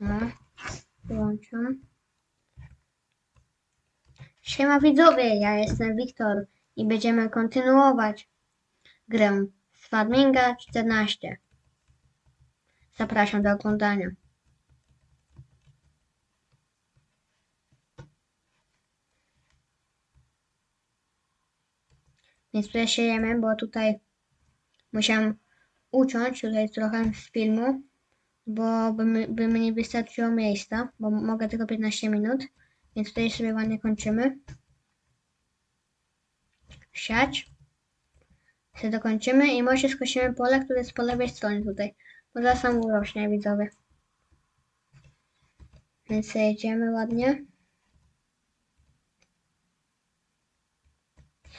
No, wyłączam. Siema widzowie, ja jestem Wiktor i będziemy kontynuować grę z Farminga 14. Zapraszam do oglądania. Więc tutaj siejemy, bo tutaj musiałem uciąć tutaj trochę z filmu, bo by mi, by mi nie wystarczyło miejsca, bo mogę tylko 15 minut, więc tutaj sobie ładnie kończymy. Siać. Sobie dokończymy i może skosimy pole, które jest po lewej stronie tutaj, bo zaraz sam urośnie, widzowie. Więc jedziemy ładnie.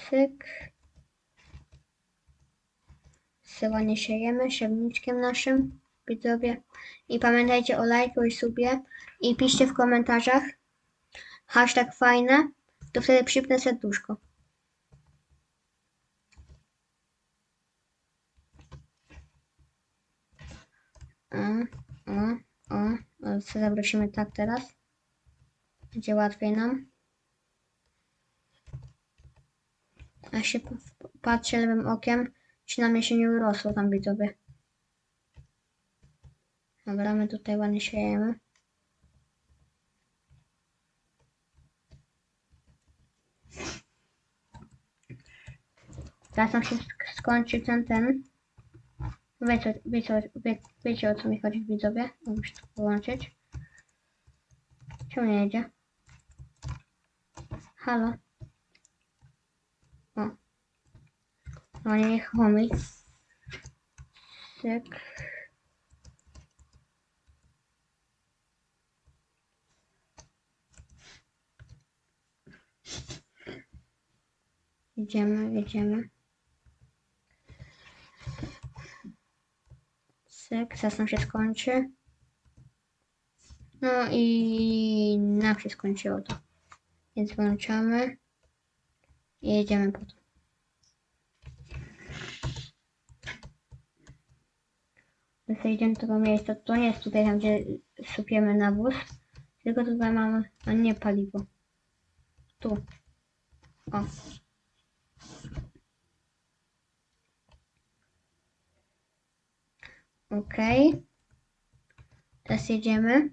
Cyk. Sobie ładnie siejemy siewniczkiem naszym, widzowie. I pamiętajcie o lajku i subie. I piszcie w komentarzach hashtag fajne, to wtedy przypnę serduszko. O, o, o, o, sobie zawrócimy tak teraz. Będzie łatwiej nam. A się patrzę lewym okiem, czy na mnie się nie urosło tam widzowie. Dobra, my tutaj ładnie siejemy. Teraz nam się sk- skończy ten, ten. Wiecie, wiecie, wie, wiecie o co mi chodzi widzowie? Muszę to połączyć. Czemu nie jedzie? Halo? O. No nie homie. Cyk. Jedziemy, jedziemy. Cyk, zaraz nam się skończy. No i nam się skończyło to. Więc włączamy i jedziemy po to. Zejdziemy tego miejsca. To nie jest tutaj tam, gdzie supiemy nawóz, tylko tutaj mamy, a nie paliwo. Tu. O. Ok. Teraz jedziemy.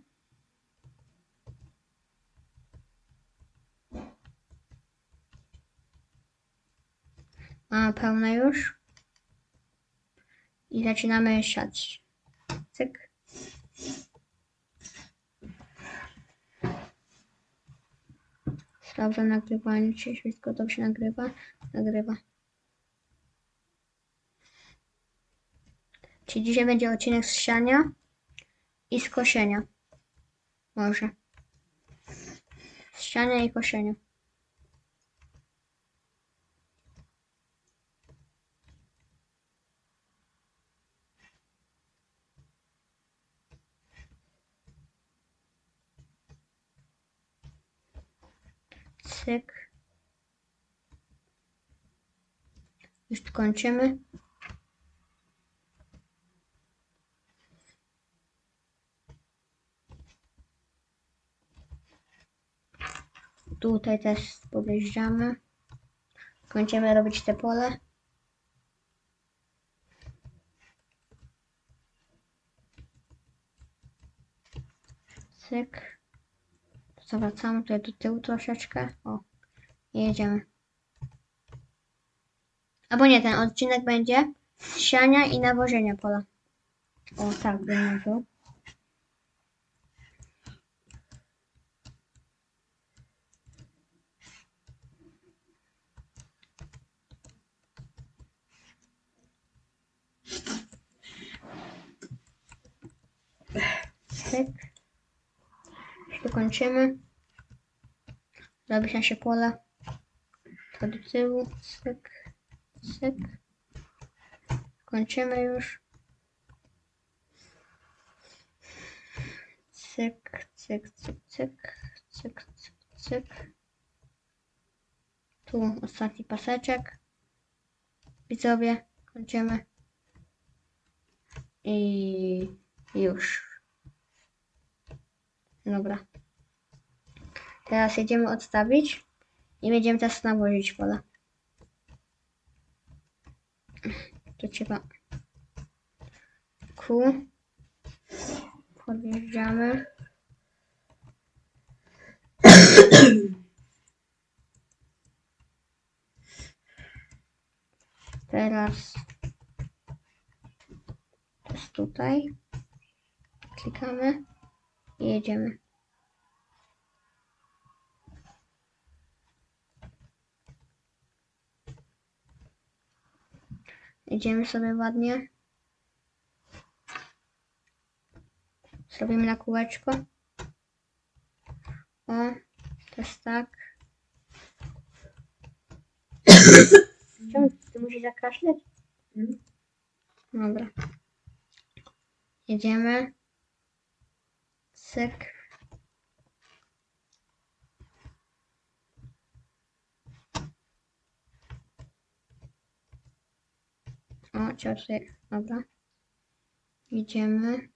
Mamy pełne już. I zaczynamy siać. Cyk. Sprawdzam nagrywanie, czy wszystko dobrze nagrywa. Nagrywa. Czyli dzisiaj będzie odcinek z siania i z koszenia. Może. Z siania i koszenia. Cyk. Już kończymy. Tutaj też podjeżdżamy. Kończymy robić te pole. Cyk. Zawracamy tutaj do tyłu troszeczkę. O. I jedziemy. Albo nie, ten odcinek będzie siania i nawożenia pola. O, tak, bym mówił. Cyk. Już tu kończymy. Robi się pole. To do tyłu. Cyk. Cyk. Kończymy już. Cyk, cyk, cyk, cyk. Cyk, cyk, cyk. Tu ostatni paseczek. Widzowie, kończymy. I już. Dobra. Teraz jedziemy odstawić i będziemy teraz nawozić pole. To trzeba Q. Podjeżdżamy. Teraz jest tutaj. Klikamy jedziemy. Jedziemy sobie ładnie. Zrobimy na kółeczko. O, to jest tak. Czemu ty musisz zakaszleć? Dobra. Jedziemy. Cyk. O, tutaj, dobra. Jedziemy.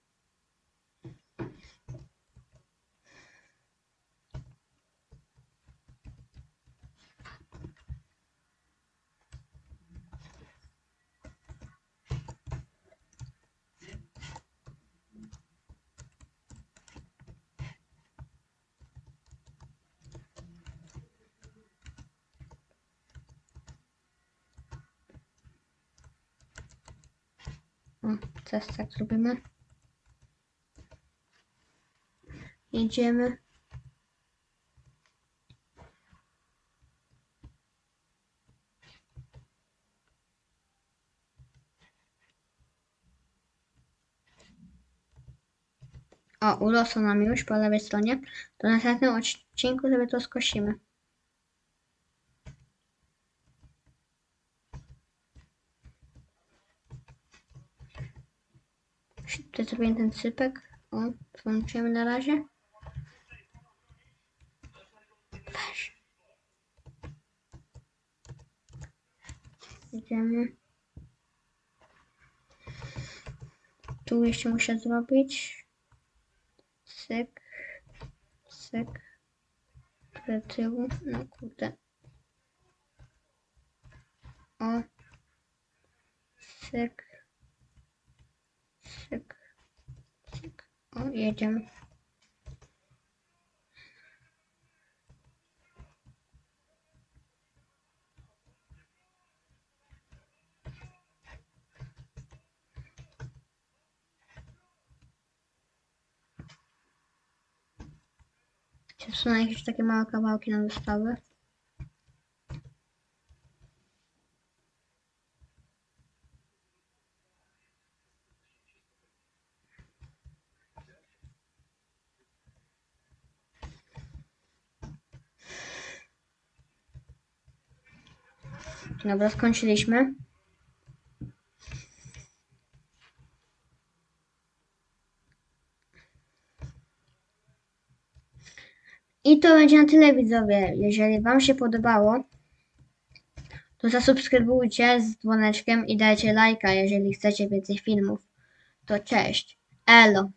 O, teraz tak zrobimy. Jedziemy. O, urosło nam już po lewej stronie. To na następnym odcinku sobie to skosimy. Tutaj zrobię ten sypek. O, włączymy na razie. Weź. Idziemy. Tu jeszcze muszę zrobić. Syk. Syk. Do tyłu. No kurde. O. Syk. Syk. O, jedziemy. Czy są jakieś takie małe Dobra, skończyliśmy. I to będzie na tyle widzowie. Jeżeli Wam się podobało, to zasubskrybujcie z dzwoneczkiem i dajcie lajka, jeżeli chcecie więcej filmów. To cześć. Elo.